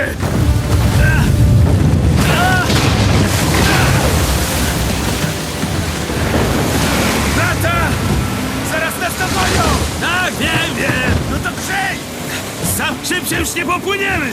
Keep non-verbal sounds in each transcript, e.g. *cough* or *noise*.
się! Brata! Zaraz nas dogonią! Tak, wiem, wiem! No to przejdź! Sam szybciej już nie popłyniemy!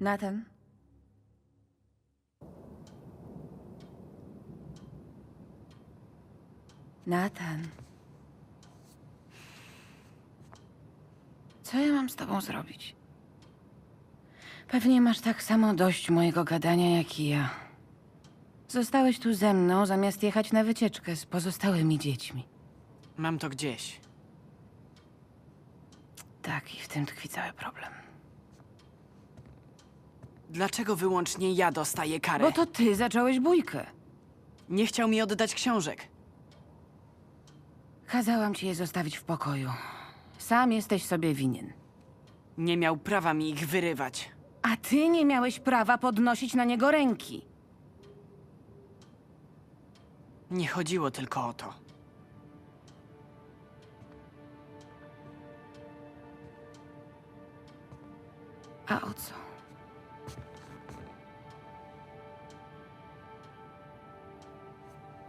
Nathan? Nathan. Co ja mam z tobą zrobić? Pewnie masz tak samo dość mojego gadania jak i ja. Zostałeś tu ze mną, zamiast jechać na wycieczkę z pozostałymi dziećmi. Mam to gdzieś. Tak, i w tym tkwi cały problem. Dlaczego wyłącznie ja dostaję karę? Bo to ty zacząłeś bójkę. Nie chciał mi oddać książek. Kazałam ci je zostawić w pokoju. Sam jesteś sobie winien. Nie miał prawa mi ich wyrywać. A ty nie miałeś prawa podnosić na niego ręki. Nie chodziło tylko o to. A o co?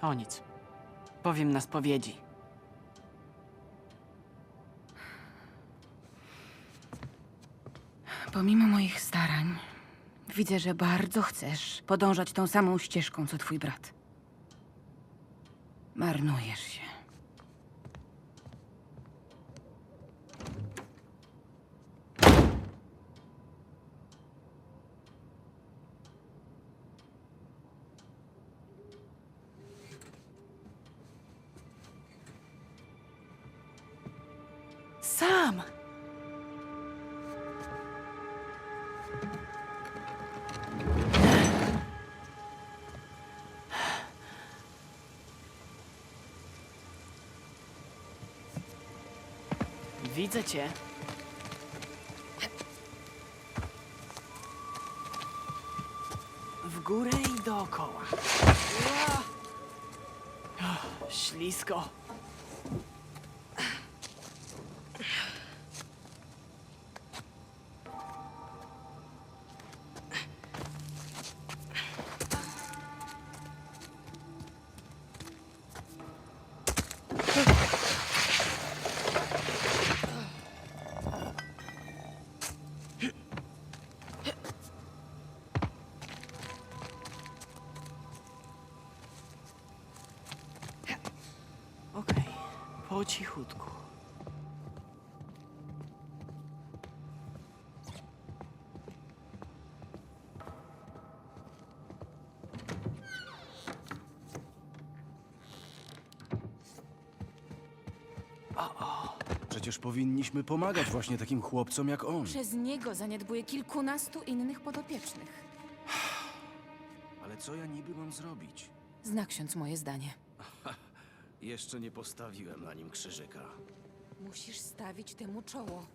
O nic. powiem na spowiedzi. Pomimo moich starań, widzę, że bardzo chcesz podążać tą samą ścieżką, co twój brat. Marnujesz się. Widzę cię. W górę i dookoła. Ua! Przecież powinniśmy pomagać właśnie takim chłopcom jak on. Przez niego zaniedbuje kilkunastu innych podopiecznych. *sighs* Ale co ja niby mam zrobić? Zna ksiądz moje zdanie. *laughs* Jeszcze nie postawiłem na nim krzyżyka. Musisz stawić temu czoło.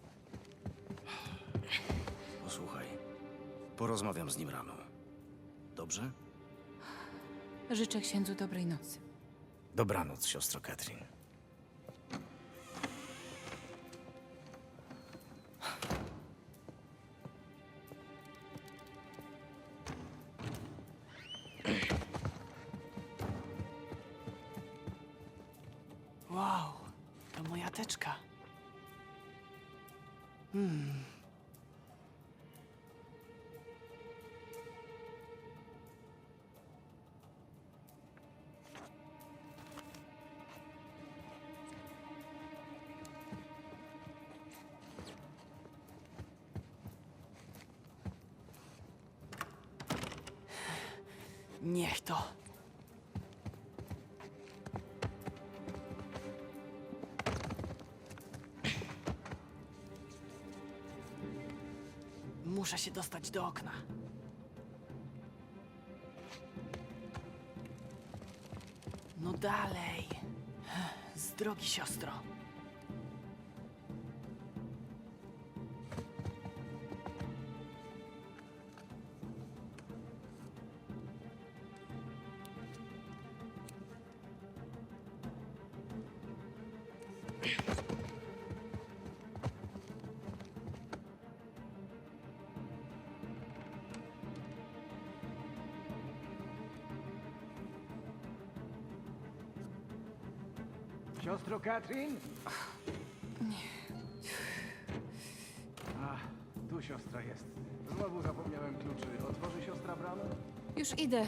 *sighs* Posłuchaj, porozmawiam z nim rano. Dobrze? Życzę księdzu dobrej nocy. Dobranoc, siostro Katrin. To moja teczka. Niech to. Muszę się dostać do okna. No dalej. Z drogi, siostro. Siostro Katrin? A, tu siostra jest. Znowu zapomniałem kluczy. Otworzy siostra bramę? Już idę.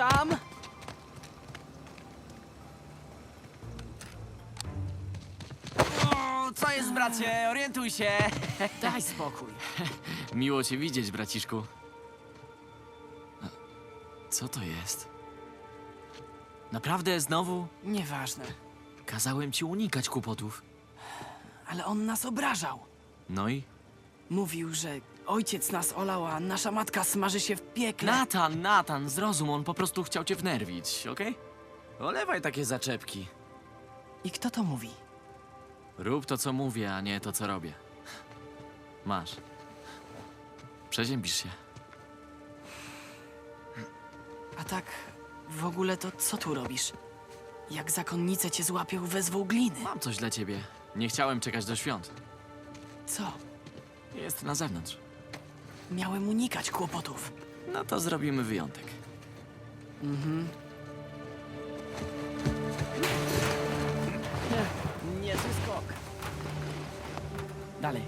Sam? Jest, bracie, orientuj się! *laughs* Daj spokój. *laughs* Miło cię widzieć, braciszku. Co to jest? Naprawdę znowu? Nieważne. Kazałem ci unikać kłopotów. Ale on nas obrażał. No i? Mówił, że ojciec nas olał, a nasza matka smaży się w piekle. Natan, Natan, zrozum, on po prostu chciał cię wnerwić, okej? Olewaj takie zaczepki. I kto to mówi? Rób to, co mówię, a nie to, co robię. Masz. Przeziębisz się. A tak, w ogóle to co tu robisz? Jak zakonnice cię złapią, wezwą gliny. Mam coś dla ciebie. Nie chciałem czekać do świąt. Co? Jest na zewnątrz. Miałem unikać kłopotów. No to zrobimy wyjątek. Niezły skok. Dalej.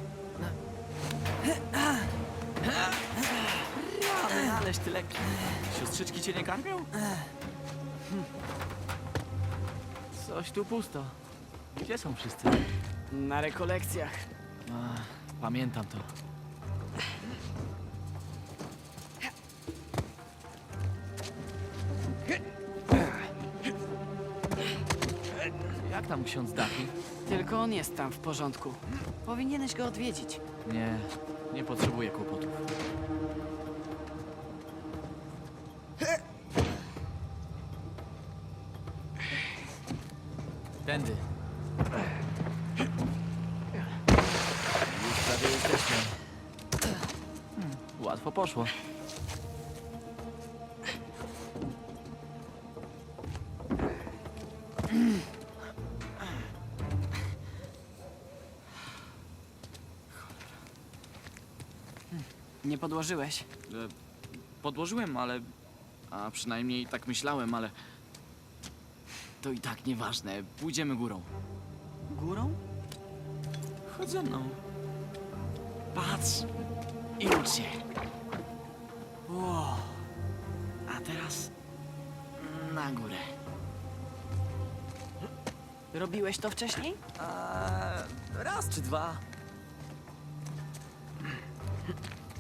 Ale, ależ ty lekki. Siostrzyczki cię nie karmią? Coś tu pusto. Gdzie są wszyscy? Na rekolekcjach. Ach, pamiętam to. Jak tam ksiądz Dafi? Tylko on jest tam w porządku. Powinieneś go odwiedzić. Nie, nie potrzebuję kłopotów. Tędy. Już prawie jesteśmy. Hmm, łatwo poszło. Podłożyłeś. E, Podłożyłem, ale. A przynajmniej tak myślałem, ale. To i tak nieważne. Pójdziemy górą. Górą? Chodź ze mną. Patrz i ucz się. Wow. A teraz na górę. Robiłeś to wcześniej? A, raz czy dwa.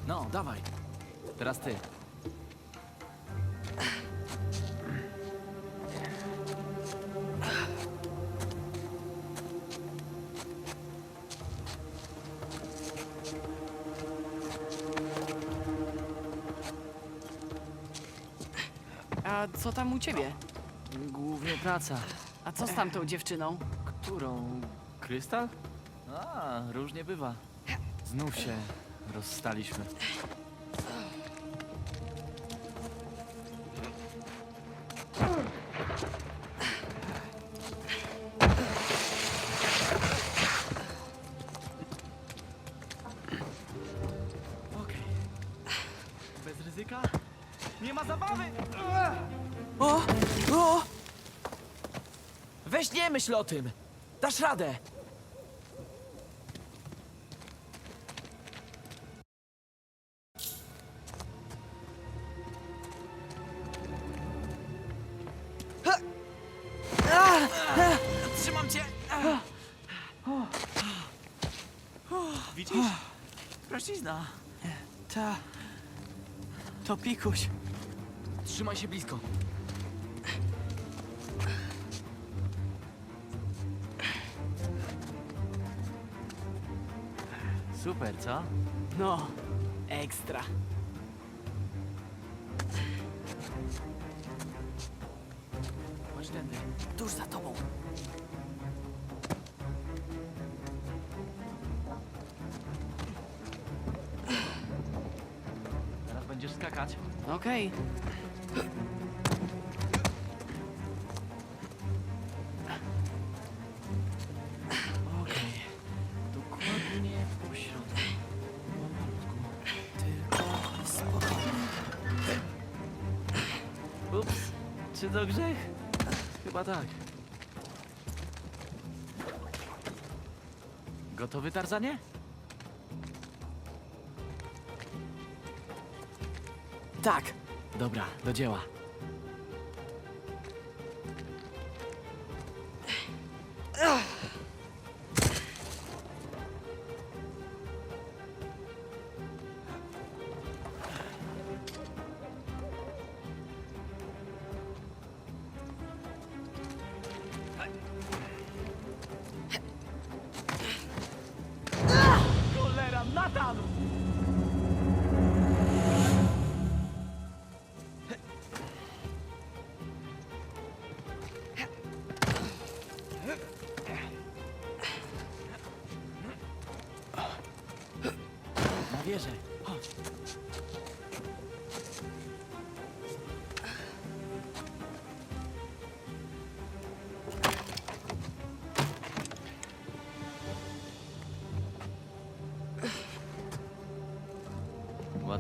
No, dawaj. Teraz ty. A co tam u ciebie? Głównie praca. A co z tamtą dziewczyną? Którą? Krystal? A, różnie bywa. Znów się rozstaliśmy. Bez ryzyka? Nie ma zabawy! O! O! Weź nie myśl o tym! Dasz radę! Pikuś. Trzymaj się blisko. Super, co? No, ekstra. Chodź tędy. Tuż za tobą. Okej. Okej. Dokładnie po środku. Pomalutku. Tylko spokojnie. Ups. Czy to grzech? Chyba tak. Gotowy, Tarzanie? Tak. Dobra, do dzieła.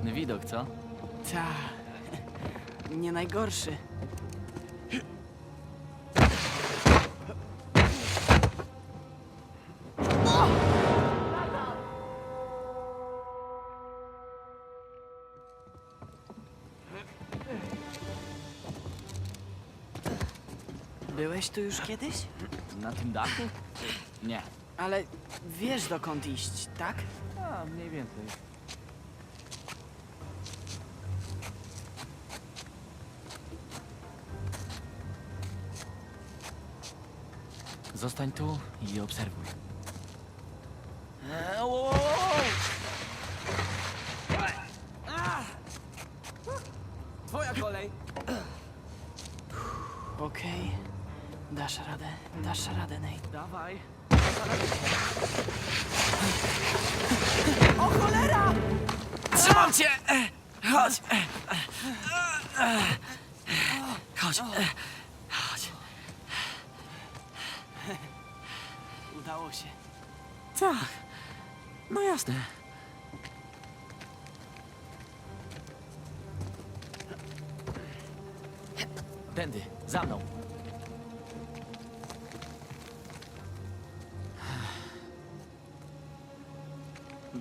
Ładny widok, co? Ta. Nie najgorszy. Byłeś tu już kiedyś? Na tym dachu? Nie. Ale wiesz dokąd iść, tak? A, mniej więcej. Zostań tu i obserwuj. Eee, wo, wo, wo, wo. Ah! Twoja kolej. Okej. Dasz radę, dasz radę, Nate. Dawaj. Trzymam cię! Chodź. Chodź. Udało się. Tak. No jasne. Tędy, za mną.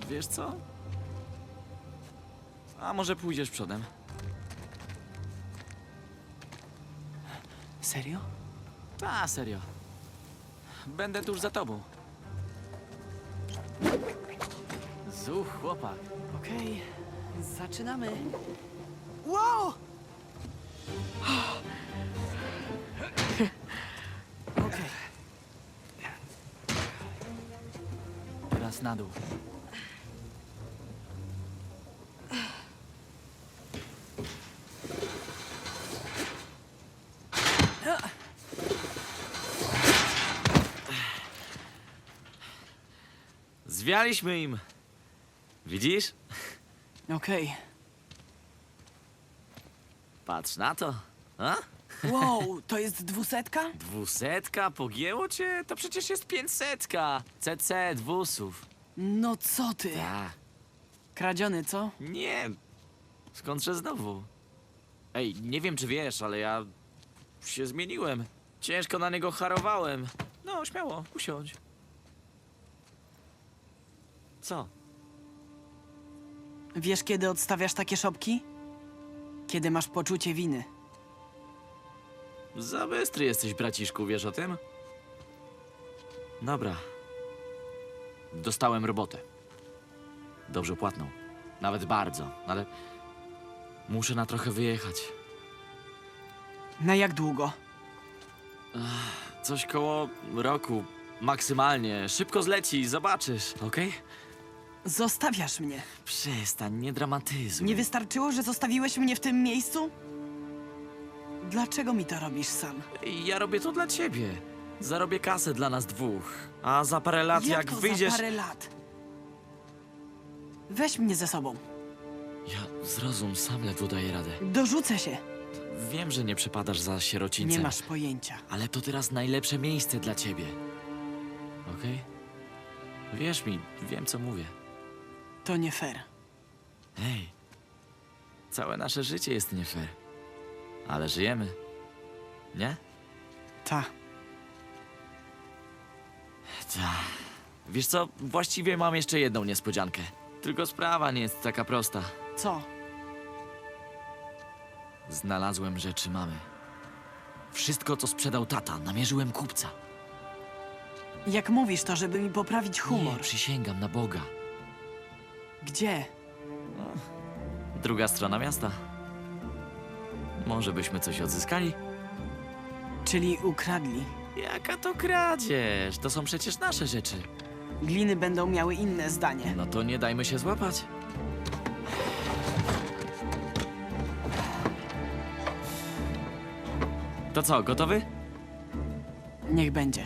Wiesz co? A może pójdziesz przodem? Serio? Ta, serio. Będę tuż za tobą. Zuch, chłopak. Okej, zaczynamy. Wow! Okej, Teraz na dół. Zwialiśmy im. Widzisz? okej. Patrz na to. A? Wow, to jest dwusetka? Dwusetka? Pogięło cię? To przecież jest pięćsetka. CC dwusów. No co ty? Tak. Kradziony, co? Nie. Skądże znowu? Ej, nie wiem czy wiesz, ale ja się zmieniłem. Ciężko na niego harowałem. No, śmiało, usiądź. Co? Wiesz, kiedy odstawiasz takie szopki? Kiedy masz poczucie winy. Za bystry jesteś, braciszku, wiesz o tym? Dobra. Dostałem robotę. Dobrze płatną. Nawet bardzo, ale muszę na trochę wyjechać. Na jak długo? Coś koło roku, maksymalnie. Szybko zleci, zobaczysz, okej? Zostawiasz mnie. Przestań, nie dramatyzuj. Nie wystarczyło, że zostawiłeś mnie w tym miejscu? Dlaczego mi to robisz sam? Ja robię to dla ciebie. Zarobię kasę dla nas dwóch. A za parę lat, jak, to wyjdziesz... za parę lat? Weź mnie ze sobą. Ja zrozum, sam ledwo daję radę. Dorzucę się. Wiem, że nie przepadasz za sierocińcem. Nie masz pojęcia. Ale to teraz najlepsze miejsce dla ciebie. Okej? Wierz mi, wiem co mówię. To nie fair. Hej, całe nasze życie jest nie fair. Ale żyjemy. Nie? Ta. Ta. Wiesz co, właściwie mam jeszcze jedną niespodziankę. Tylko sprawa nie jest taka prosta. Co? Znalazłem rzeczy mamy. Wszystko, co sprzedał tata, namierzyłem kupca. Jak mówisz to, żeby mi poprawić humor. Nie, przysięgam na Boga. Gdzie? Druga strona miasta. Może byśmy coś odzyskali? Czyli ukradli. Jaka to kradzież? To są przecież nasze rzeczy. Gliny będą miały inne zdanie. No to nie dajmy się złapać. To co, gotowy? Niech będzie.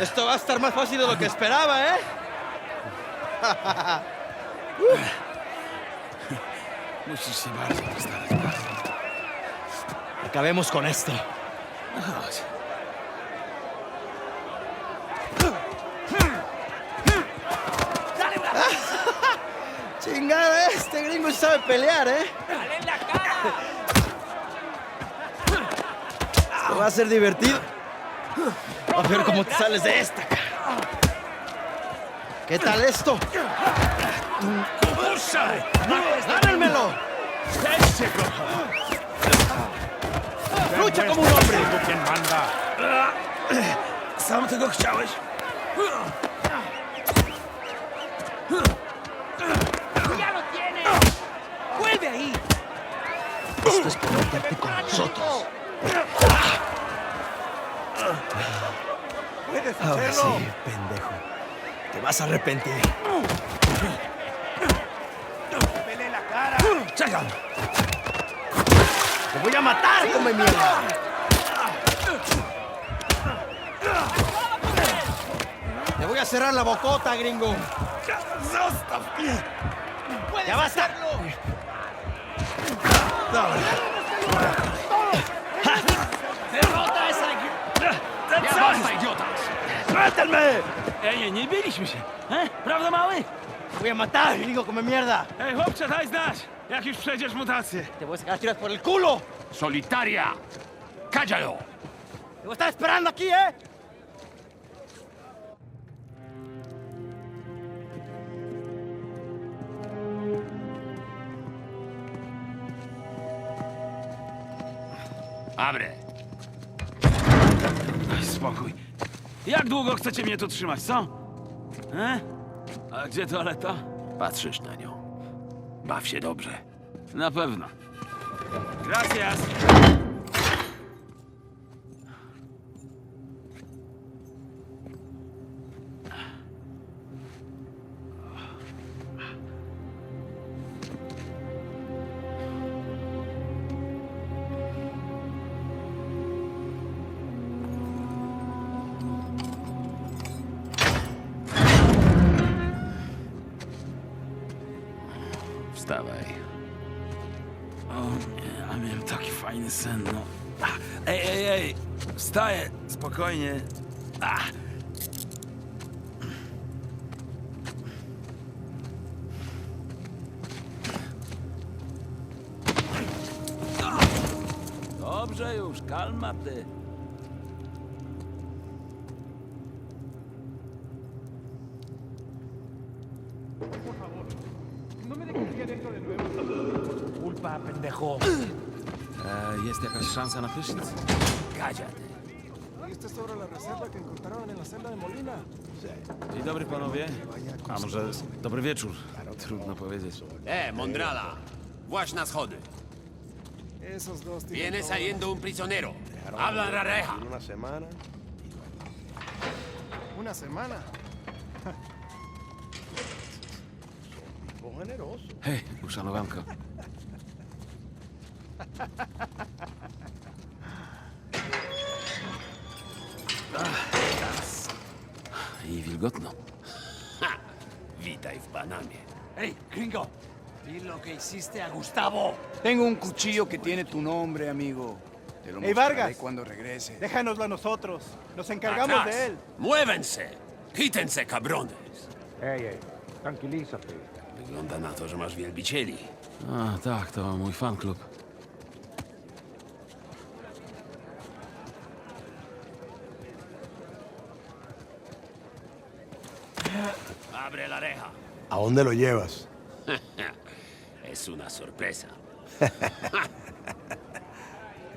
Esto va a estar más fácil de lo que esperaba, ¿eh? *laughs* No sé Acabemos con esto. *laughs* Chingada, ¿eh? este gringo sabe pelear, ¿eh? ¡Dale en la cara! Va a ser divertido. A ver cómo te sales de esta. cara. ¿Qué tal esto? ¡Gánenmelo! ¡Lucha como un hombre! Quien manda? Sam tego chciałeś? Esto es por meterte con nosotros. Ahora sí, pendejo. Te vas a arrepentir. ¡Pele la cara! ¡Chacal! ¡Te voy a matar, come mierda! Te voy a cerrar la bocota, gringo. Zostaw mnie! ¡Ya basta! ¡Suéltenme! Ej, nie biliśmy się. E? Prawda, mały? Voy a matar, gringo, come mierda. Ej, chłopcze, daj znać, jak już przejdziesz mutację. Te voy a sacar tiras por el culo. Solitaria! Cállalo! Te voy a estar esperando aquí, ¿eh? Abre! Daj spokój. Jak długo chcecie mnie tu trzymać, co? E? A gdzie toaleta? Patrzysz na nią. Baw się dobrze. Na pewno. Gracias. Spokojnie. Ach. Dobrze już, kalma ty. ¡Culpa, pendejo! E, jest jakaś szansa na prysznic? Gadziady. Dzień dobry panowie. A może dobry wieczór. Trudno powiedzieć. Eh, Mondrala, właśnie na schody. Viene saliendo un prisionero. Habla la reja. Una semana. Una semana. *laughs* Generoso. Hej, uszanowanko. *laughs* Wilgotno. Witaj w Panamie. ¡Ey, gringo! Di lo que hiciste a Gustavo. Tengo un cuchillo que tiene tu nombre, amigo. Te lo Ey, mostraré Vargas. cuando regrese. Déjanoslo a nosotros. Nos encargamos Atrás. de él. Muévense. Quítense, cabrones. Ey, ey, tranquilízate. Wygląda na to, że masz wielbicieli. A, tak, to mój fan ¿A dónde lo llevas? *laughs* Es una sorpresa. *laughs*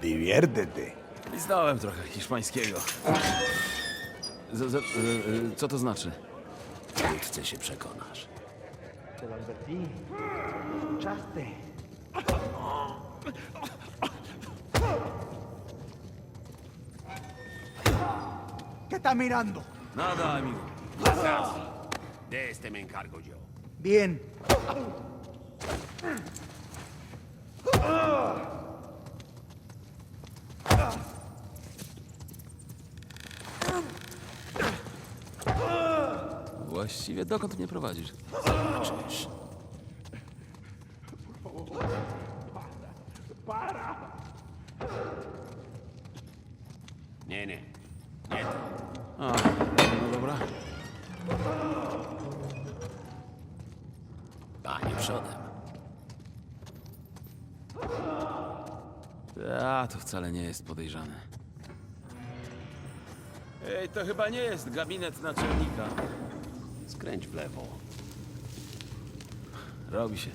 Diviértete. Znałem trochę hiszpańskiego. Z, z, e, co to znaczy? Wkrótce się przekonasz. ¿Qué está mirando? Nada, amigo. De este me encargo yo. Bien. Właściwie dokąd mnie prowadzisz? Zobaczysz. Nie, nie. Nie to. A, no dobra. Panie przodem. to wcale nie jest podejrzane. Ej, to chyba nie jest gabinet naczelnika. Skręć w lewo. Robi się.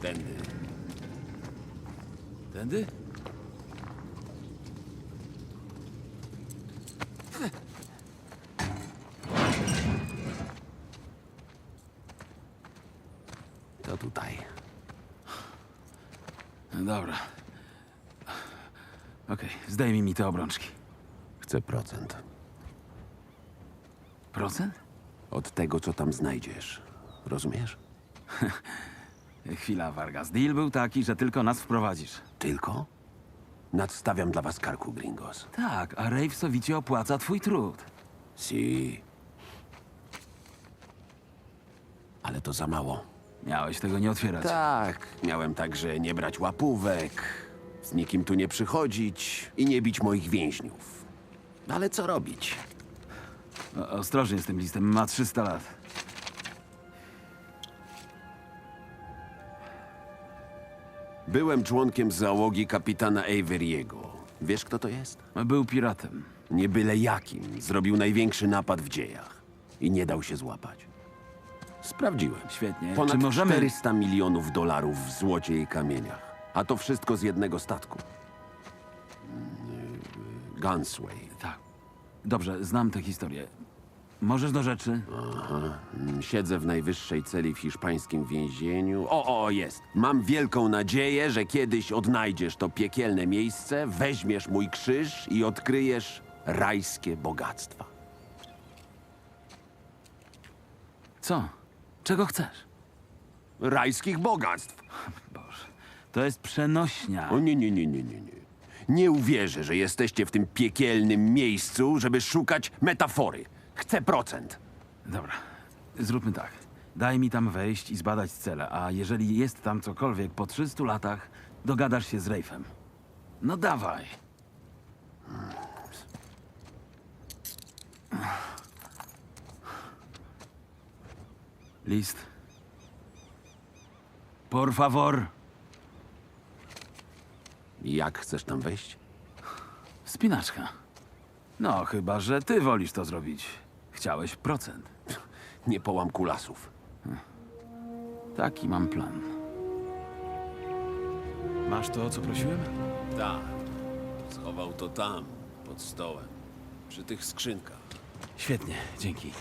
Tędy. Tędy? To tutaj. Dobra. Okej, zdejmij mi te obrączki. Chcę procent. Procent? Od tego, co tam znajdziesz. Rozumiesz? *laughs* Chwila, Vargas. Deal był taki, że tylko nas wprowadzisz. Tylko? Nadstawiam dla was karku, gringos. Tak, a Rave sowicie opłaca twój trud. Si. Ale to za mało. Miałeś tego nie otwierać. Tak, miałem także nie brać łapówek, z nikim tu nie przychodzić i nie bić moich więźniów. Ale co robić? O, ostrożnie z tym listem, ma 300 lat. Byłem członkiem załogi kapitana Avery'ego. Wiesz, kto to jest? Był piratem. Nie byle jakim. Zrobił największy napad w dziejach. I nie dał się złapać. Sprawdziłem. Świetnie. Ponad Czy możemy... 400 milionów dolarów w złocie i kamieniach. A to wszystko z jednego statku. Gunsway. Tak. Dobrze, znam tę historię. Możesz do rzeczy? Siedzę w najwyższej celi w hiszpańskim więzieniu. O, o, jest. Mam wielką nadzieję, że kiedyś odnajdziesz to piekielne miejsce, weźmiesz mój krzyż i odkryjesz rajskie bogactwa. Co? Czego chcesz? Rajskich bogactw! To jest przenośnia. O nie, nie, nie, nie, nie, nie. Nie uwierzę, że jesteście w tym piekielnym miejscu, żeby szukać metafory. Chcę procent. Dobra, zróbmy tak. Daj mi tam wejść i zbadać cele, a jeżeli jest tam cokolwiek po 300 latach, dogadasz się z Rafe'em. No dawaj. List. Por favor. Jak chcesz tam wejść? Wspinaczka. No, chyba, że ty wolisz to zrobić. Chciałeś procent. Nie połam kulasów. Taki mam plan. Masz to, o co prosiłem? Tak. Schował to tam, pod stołem. Przy tych skrzynkach. Świetnie, dzięki.